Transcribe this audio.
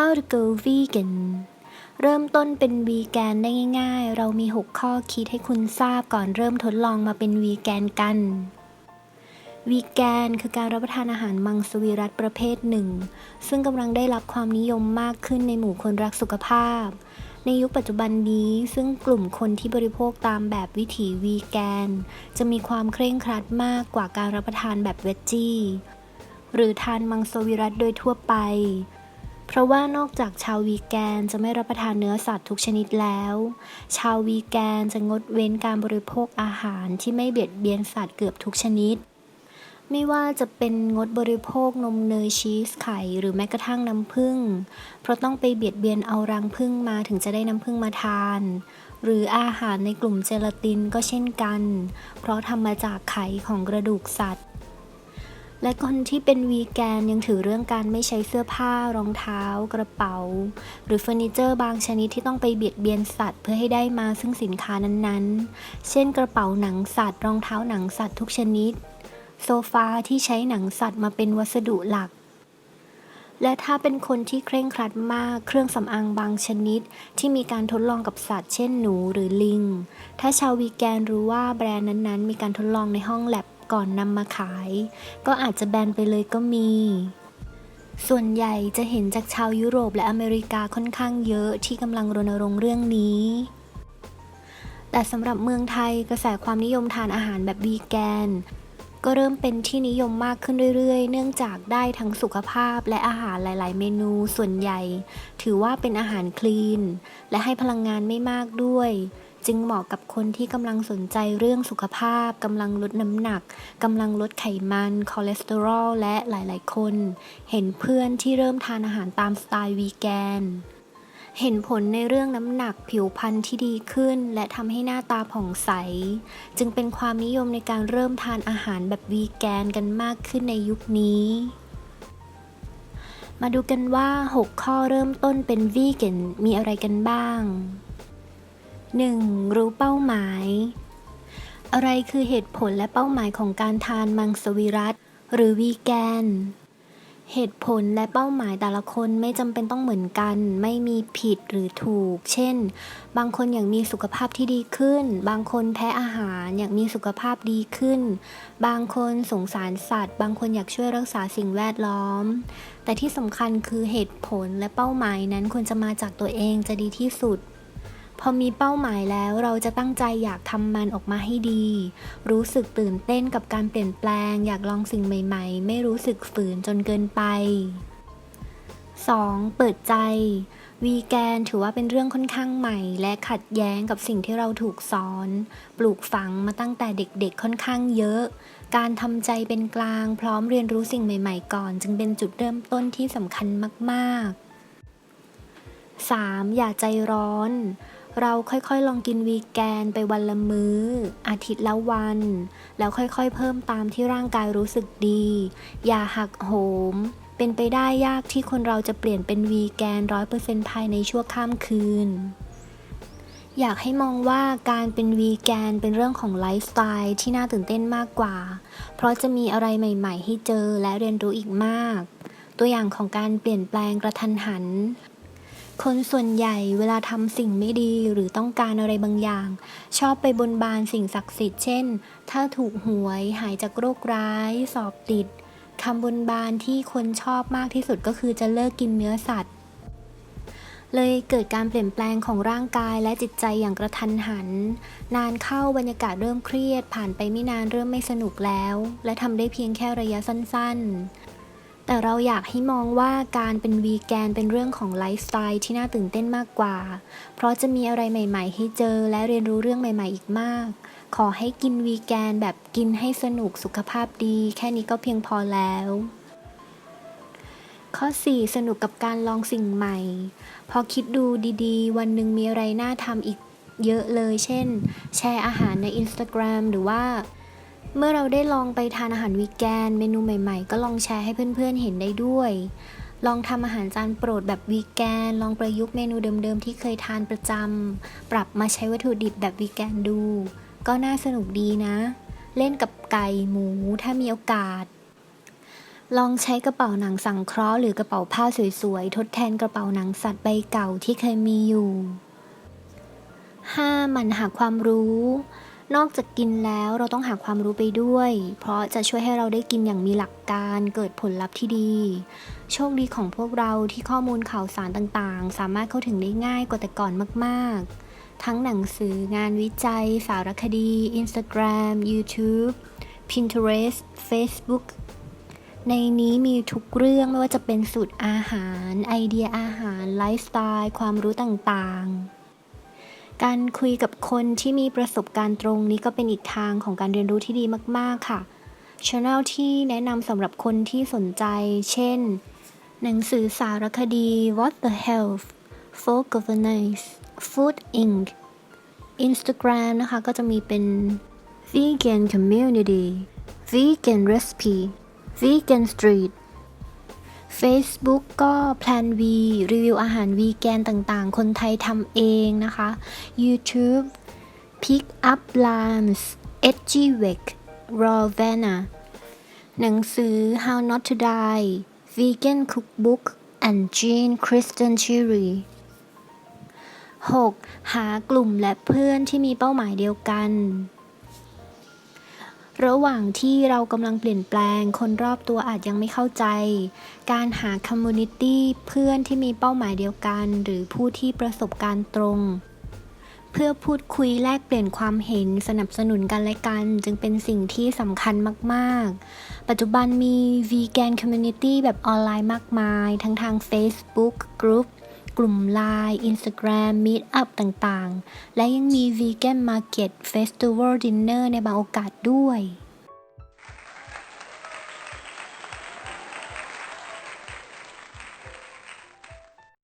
How to go vegan เริ่มต้นเป็นวีแกนได้ง่าย ๆ เรามี 6 ข้อคิดให้คุณทราบก่อนเริ่มทดลองมาเป็นวีแกนกันวีแกนคือการรับประทานอาหารมังสวิรัตประเภทหนึ่ง ซึ่งกำลังได้รับความนิยมมากขึ้นในหมู่คนรักสุขภาพ ในยุคปัจจุบันนี้ซึ่งกลุ่มคนที่บริโภคตามแบบวิถีวีแกน จะมีความเคร่งครัดมากกว่าการรับประทานแบบเวจจี้หรือทานมังสวิรัตโดยทั่วไป เพราะว่านอกจากชาววีแกนจะไม่รับประทานเนื้อสัตว์ทุกชนิดแล้ว ชาววีแกนจะงดเว้นการบริโภคอาหารที่ไม่เบียดเบียนสัตว์เกือบทุกชนิด ไม่ว่าจะเป็นงดบริโภคนมเนยชีสไข่หรือแม้กระทั่งน้ำผึ้ง เพราะต้องไปเบียดเบียนเอารังผึ้งมาถึงจะได้น้ำผึ้งมาทาน หรืออาหารในกลุ่มเจลาตินก็เช่นกัน เพราะทำมาจากไขของกระดูกสัตว์ และคนที่เป็นวีแกนยังถือเรื่องการไม่ใช้เสื้อผ้ารองเท้า กระเป๋า หรือเฟอร์นิเจอร์บางชนิดที่ต้องไปเบียดเบียนสัตว์เพื่อให้ได้มาซึ่งสินค้านั้นๆ เช่นกระเป๋าหนังสัตว์ รองเท้าหนังสัตว์ทุกชนิด โซฟาที่ใช้หนังสัตว์มาเป็นวัสดุหลัก และถ้าเป็นคนที่เคร่งครัดมากเครื่องสำอางบางชนิด ที่มีการทดลองกับสัตว์ เช่นหนูหรือลิง ถ้าชาววีแกนรู้ว่าแบรนด์นั้นๆ มีการทดลองในห้องแลบ ก่อนนำมาขาย ก็อาจจะแบนไปเลยก็มีส่วนใหญ่จะเห็นจากชาวยุโรปและอเมริกาค่อนข้างเยอะที่กำลังรณรงค์เรื่องนี้ แต่สำหรับเมืองไทยกระแสความนิยมทานอาหารแบบวีแกน ก็เริ่มเป็นที่นิยมมากขึ้นเรื่อยๆ เนื่องจากได้ทั้งสุขภาพและอาหารหลาย ๆ เมนูส่วนใหญ่ ถือว่าเป็นอาหารคลีน และให้พลังงานไม่มากด้วย จึงเหมาะกับคนที่กำลังสนใจเรื่องสุขภาพกำลังลดน้ำหนักกำลังลดไขมันคอเลสเตอรอลและหลาย ๆ คน เห็นเพื่อนที่เริ่มทานอาหารตามสไตล์วีแกนเห็นผลในเรื่องน้ำหนักผิวพรรณที่ดีขึ้น และทำให้หน้าตาผ่องใส จึงเป็นความนิยมในการเริ่มทานอาหารแบบวีแกนกันมากขึ้นในยุคนี้ มาดูกันว่า 6 ข้อเริ่มต้นเป็นวีแกนมีอะไรกันบ้าง 1. รู้เป้าหมาย อะไรคือเหตุผลและเป้าหมายของการทานมังสวิรัตหรือวีแกน เหตุผลและเป้าหมายแต่ละคนไม่จำเป็นต้องเหมือนกัน ไม่มีผิดหรือถูก เช่น บางคนอยากมีสุขภาพที่ดีขึ้น บางคนแพ้อาหารอยากมีสุขภาพดีขึ้น บางคนสงสารสัตว์ บางคนอยากช่วยรักษาสิ่งแวดล้อม แต่ที่สำคัญคือเหตุผลและเป้าหมายนั้นควรจะมาจากตัวเองจะดีที่สุด พอมีเป้าหมายแล้วเราจะตั้งใจอยากทำมันออกมาให้ดี รู้สึกตื่นเต้นกับการเปลี่ยนแปลง อยากลองสิ่งใหม่ ๆ ไม่รู้สึกฝืนจนเกินไป 2. เปิดใจ วีแกนถือว่าเป็นเรื่องค่อนข้างใหม่ และขัดแย้งกับสิ่งที่เราถูกสอน ปลูกฝังมาตั้งแต่เด็กๆค่อนข้างเยอะ การทำใจเป็นกลางพร้อมเรียนรู้สิ่งใหม่ๆก่อน จึงเป็นจุดเริ่มต้นที่สำคัญมาก ๆ 3. อย่าใจร้อน เราค่อยๆลองกินวีแกนไปวันละมือ้อ อาทิตย์ละวัน แล้วค่อยๆเพิ่มตามที่ร่างกายรู้สึกดี อย่าหักโหม เป็นไปได้ยากที่คนเราจะเปลี่ยนเป็นวีแกนร้อยเปอร์เซ็นต์ภายในชั่วข้ามคืน อยากให้มองว่าการเป็นวีแกนเป็นเรื่องของไลฟ์สไตล์ที่น่าตื่นเต้นมากกว่า เพราะจะมีอะไรใหม่ ๆ ให้เจอและเรียนรู้อีกมาก ตัวอย่างของการเปลี่ยนแปลงกระทันหัน คนส่วนใหญ่เวลาทำสิ่งไม่ดีหรือต้องการอะไรบางอย่าง ชอบไปบนบานสิ่งศักดิ์สิทธิ์เช่น ถ้าถูกหวยหายจากโรคร้าย สอบติดคำบนบานที่คนชอบมากที่สุดก็คือจะเลิกกินเนื้อสัตว์ เลยเกิดการเปลี่ยนแปลงของร่างกายและจิตใจอย่างกระทันหัน นานเข้าบรรยากาศเริ่มเครียด ผ่านไปไม่นานเริ่มไม่สนุกแล้ว และทำได้เพียงแค่ระยะสั้นๆ แต่เราอยากให้มองว่าการเป็นวีแกนเป็นเรื่องของไลฟ์สไตล์ที่น่าตื่นเต้นมากกว่า เพราะจะมีอะไรใหม่ ๆ ให้เจอและเรียนรู้เรื่องใหม่ ๆ อีกมาก ขอให้กินวีแกนแบบกินให้สนุกสุขภาพดี แค่นี้ก็เพียงพอแล้ว ข้อ 4 สนุกกับการลองสิ่งใหม่ พอคิดดูดีๆ วันหนึ่งมีอะไรน่าทำอีกเยอะเลย เช่น แชร์อาหารใน Instagram หรือว่า เมื่อเราได้ลองไปทานอาหารวีแกน เมนูใหม่ๆ ก็ลองแชร์ให้เพื่อนๆเห็นได้ด้วย ลองทำอาหารจานโปรดแบบวีแกน ลองประยุกต์เมนูเดิมๆ ที่เคยทานประจำ ปรับมาใช้วัตถุดิบแบบวีแกนดู ก็น่าสนุกดีนะ เล่นกับไก่หมูถ้ามีโอกาส ลองใช้กระเป๋าหนังสังเคราะห์หรือกระเป๋าผ้าสวยๆ ทดแทนกระเป๋าหนังสัตว์ใบเก่าที่เคยมีอยู่ 5. หมันหาความรู้ นอกจากกินแล้วเราต้องหาความรู้ไปด้วย เพราะจะช่วยให้เราได้กินอย่างมีหลักการเกิดผลลัพธ์ที่ดี โชคดีของพวกเราที่ข้อมูลข่าวสารต่างๆ สามารถเข้าถึงได้ง่ายกว่าแต่ก่อนมากๆ ทั้งหนังสืองานวิจัย สารคดี Instagram YouTube Pinterest Facebook ในนี้มีทุกเรื่องไม่ว่าจะเป็นสูตรอาหาร ไอเดียอาหาร ไลฟ์สไตล์ ความรู้ต่างๆ การคุยกับคนที่มีประสบการณ์ตรงนี้ก็เป็นอีกทางของการเรียนรู้ที่ดีมาก ๆ ค่ะช anel ที่แนะนำสำหรับคนที่สนใจ เช่น หนังสือสารคดี What the Health For Governance Food Inc. Instagram นะคะ ก็จะมีเป็น Vegan Community Vegan Recipe Vegan Street Facebook ก็ Plan V รีวิวอาหารวีแกนต่างๆ คนไทยทำเองนะคะ YouTube Pick Up Lines Edgy Week Raw Vanna หนังสือ How Not to Die Vegan Cookbook and Jean Kristen Cherry 6. หากลุ่มและเพื่อนที่มีเป้าหมายเดียวกัน ระหว่างที่เรากำลังเปลี่ยนแปลง คนรอบตัวอาจยังไม่เข้าใจ การหาคอมมูนิตี้เพื่อนที่มีเป้าหมายเดียวกัน หรือผู้ที่ประสบการณ์ตรง เพื่อพูดคุยแลกเปลี่ยนความเห็นสนับสนุนกันและกัน จึงเป็นสิ่งที่สำคัญมาก ๆ ปัจจุบันมี Vegan Community แบบออนไลน์มากมาย ทั้งทาง Facebook Group กลุ่ม Line Instagram Meetup ต่างๆ และยังมี Vegan Market Festival Dinner ในบางโอกาสด้วย